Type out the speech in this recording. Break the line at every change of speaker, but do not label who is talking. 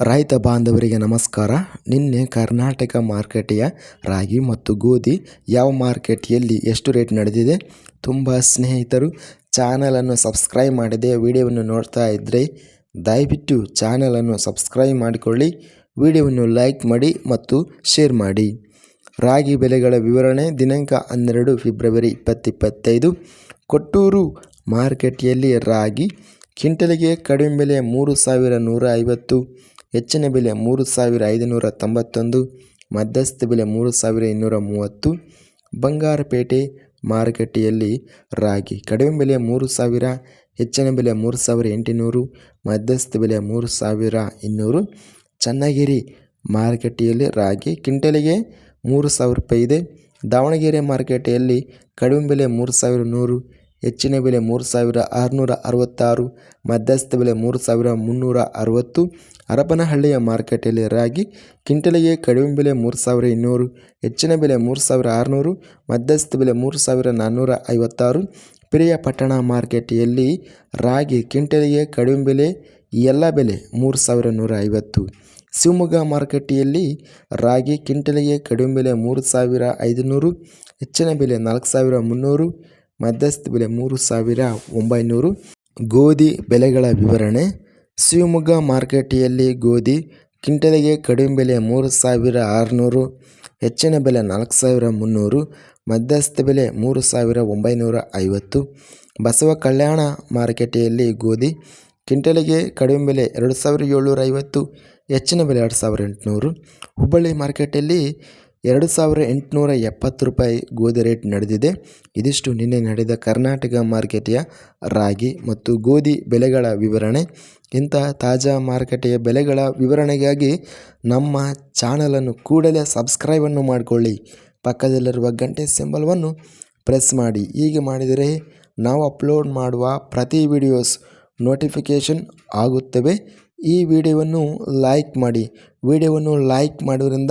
ರೈತ ಬಾಂಧವರಿಗೆ ನಮಸ್ಕಾರ. ನಿನ್ನೆ ಕರ್ನಾಟಕ ಮಾರುಕಟ್ಟೆಯ ರಾಗಿ ಮತ್ತು ಗೋಧಿ ಯಾವ ಮಾರ್ಕೆಟಿಯಲ್ಲಿ ಎಷ್ಟು ರೇಟ್ ನಡೆದಿದೆ? ತುಂಬ ಸ್ನೇಹಿತರು ಚಾನಲನ್ನು ಸಬ್ಸ್ಕ್ರೈಬ್ ಮಾಡದೆ ವಿಡಿಯೋವನ್ನು ನೋಡ್ತಾ ಇದ್ದರೆ ದಯವಿಟ್ಟು ಚಾನಲನ್ನು ಸಬ್ಸ್ಕ್ರೈಬ್ ಮಾಡಿಕೊಳ್ಳಿ, ವಿಡಿಯೋವನ್ನು ಲೈಕ್ ಮಾಡಿ ಮತ್ತು ಶೇರ್ ಮಾಡಿ. ರಾಗಿ ಬೆಲೆಗಳ ವಿವರಣೆ ದಿನಾಂಕ ಹನ್ನೆರಡು ಫೆಬ್ರವರಿ ಇಪ್ಪತ್ತಿಪ್ಪತ್ತೈದು. ಕೊಟ್ಟೂರು ಮಾರುಕಟ್ಟೆಯಲ್ಲಿ ರಾಗಿ ಕ್ವಿಂಟಲಿಗೆ ಕಡಿಮೆ ಬೆಲೆ ಮೂರು ಸಾವಿರ ನೂರ ಐವತ್ತು ಹೆಚ್ಚಿನ ಬೆಲೆ ಮೂರು ಸಾವಿರ ಐದುನೂರ ತೊಂಬತ್ತೊಂದು, ಮಧ್ಯಸ್ಥ ಬೆಲೆ ಮೂರು ಸಾವಿರ ಇನ್ನೂರ ಮೂವತ್ತು. ಬಂಗಾರಪೇಟೆ ಮಾರುಕಟ್ಟೆಯಲ್ಲಿ ರಾಗಿ ಕಡಿಮೆ ಬೆಲೆ ಮೂರು ಸಾವಿರ, ಹೆಚ್ಚಿನ ಬೆಲೆ ಮೂರು ಸಾವಿರ ಎಂಟುನೂರು, ಮಧ್ಯಸ್ಥ ಬೆಲೆ ಮೂರು ಸಾವಿರ ಇನ್ನೂರು. ಚನ್ನಗಿರಿ ಮಾರುಕಟ್ಟೆಯಲ್ಲಿ ರಾಗಿ ಕ್ವಿಂಟಲಿಗೆ ಮೂರು ಸಾವಿರ ರೂಪಾಯಿ ಇದೆ. ದಾವಣಗೆರೆ ಮಾರುಕಟ್ಟೆಯಲ್ಲಿ ಕಡಿಮೆ ಬೆಲೆ ಮೂರು ಸಾವಿರ ನೂರು ಹೆಚ್ಚಿನ ಬೆಲೆ ಮೂರು ಸಾವಿರ ಆರುನೂರ ಅರವತ್ತಾರು ಮಧ್ಯಸ್ಥ ಬೆಲೆ ಮೂರು ಸಾವಿರ ಮುನ್ನೂರ ಅರವತ್ತು ಹರಪನಹಳ್ಳಿಯ ಮಾರುಕಟ್ಟೆಯಲ್ಲಿ ರಾಗಿ ಕ್ವಿಂಟಲಿಗೆ ಕಡಿಮೆ ಬೆಲೆ ಮೂರು ಸಾವಿರ ಇನ್ನೂರು, ಹೆಚ್ಚಿನ ಬೆಲೆ ಮೂರು ಸಾವಿರ ಆರುನೂರು, ಮಧ್ಯಸ್ಥ ಬೆಲೆ ಮೂರು ಸಾವಿರ ನಾನ್ನೂರ ಐವತ್ತಾರು ಪಿರಿಯಾಪಟ್ಟಣ ಮಾರುಕಟ್ಟೆಯಲ್ಲಿ ರಾಗಿ ಕ್ವಿಂಟಲಿಗೆ ಕಡಿಮೆ ಬೆಲೆ, ಎಲ್ಲ ಬೆಲೆ ಮೂರು ಸಾವಿರ ನೂರ ಐವತ್ತು ಶಿವಮೊಗ್ಗ ಮಾರುಕಟ್ಟೆಯಲ್ಲಿ ರಾಗಿ ಕ್ವಿಂಟಲಿಗೆ ಕಡಿಮೆ ಬೆಲೆ ಮೂರು ಸಾವಿರ ಐದುನೂರು, ಹೆಚ್ಚಿನ ಬೆಲೆ ನಾಲ್ಕು ಸಾವಿರ ಮುನ್ನೂರು ಮಧ್ಯಸ್ಥ ಬೆಲೆ ಮೂರು ಸಾವಿರ ಒಂಬೈನೂರು. ಗೋಧಿ ಬೆಲೆಗಳ ವಿವರಣೆ. ಶಿವಮೊಗ್ಗ ಮಾರುಕಟ್ಟೆಯಲ್ಲಿ ಗೋಧಿ ಕ್ವಿಂಟಲಿಗೆ ಕಡಿಮೆ ಬೆಲೆ ಮೂರು ಸಾವಿರ ಆರುನೂರು, ಹೆಚ್ಚಿನ ಬೆಲೆ ನಾಲ್ಕು ಸಾವಿರ ಮುನ್ನೂರು, ಮಧ್ಯಸ್ಥ ಬೆಲೆ ಮೂರು ಸಾವಿರ ಒಂಬೈನೂರ ಐವತ್ತು. ಬಸವ ಕಲ್ಯಾಣ ಮಾರುಕಟ್ಟೆಯಲ್ಲಿ ಗೋಧಿ ಕ್ವಿಂಟಲಿಗೆ ಕಡಿಮೆ ಬೆಲೆ ಎರಡು ಸಾವಿರ ಏಳ್ನೂರ ಐವತ್ತು, ಹೆಚ್ಚಿನ ಬೆಲೆ ಎರಡು ಸಾವಿರ ಎಂಟುನೂರು. ಹುಬ್ಬಳ್ಳಿ ಮಾರ್ಕೆಟಲ್ಲಿ ಎರಡು ಸಾವಿರ ಎಂಟುನೂರ ಎಪ್ಪತ್ತು ರೂಪಾಯಿ ಗೋಧಿ ರೇಟ್ ನಡೆದಿದೆ. ಇದಿಷ್ಟು ನಿನ್ನೆ ನಡೆದ ಕರ್ನಾಟಕ ಮಾರುಕಟ್ಟೆಯ ರಾಗಿ ಮತ್ತು ಗೋಧಿ ಬೆಲೆಗಳ ವಿವರಣೆ. ಇಂತಹ ತಾಜಾ ಮಾರುಕಟ್ಟೆಯ ಬೆಲೆಗಳ ವಿವರಣೆಗಾಗಿ ನಮ್ಮ ಚಾನಲನ್ನು ಕೂಡಲೇ ಸಬ್ಸ್ಕ್ರೈಬನ್ನು ಮಾಡಿಕೊಳ್ಳಿ. ಪಕ್ಕದಲ್ಲಿರುವ ಗಂಟೆ ಸಿಂಬಲ್ವನ್ನು ಪ್ರೆಸ್ ಮಾಡಿ. ಹೀಗೆ ಮಾಡಿದರೆ ನಾವು ಅಪ್ಲೋಡ್ ಮಾಡುವ ಪ್ರತಿ ವಿಡಿಯೋಸ್ ನೋಟಿಫಿಕೇಷನ್ ಆಗುತ್ತವೆ. ಈ ವಿಡಿಯೋವನ್ನು ಲೈಕ್ ಮಾಡಿ. ವಿಡಿಯೋವನ್ನು ಲೈಕ್ ಮಾಡೋದ್ರಿಂದ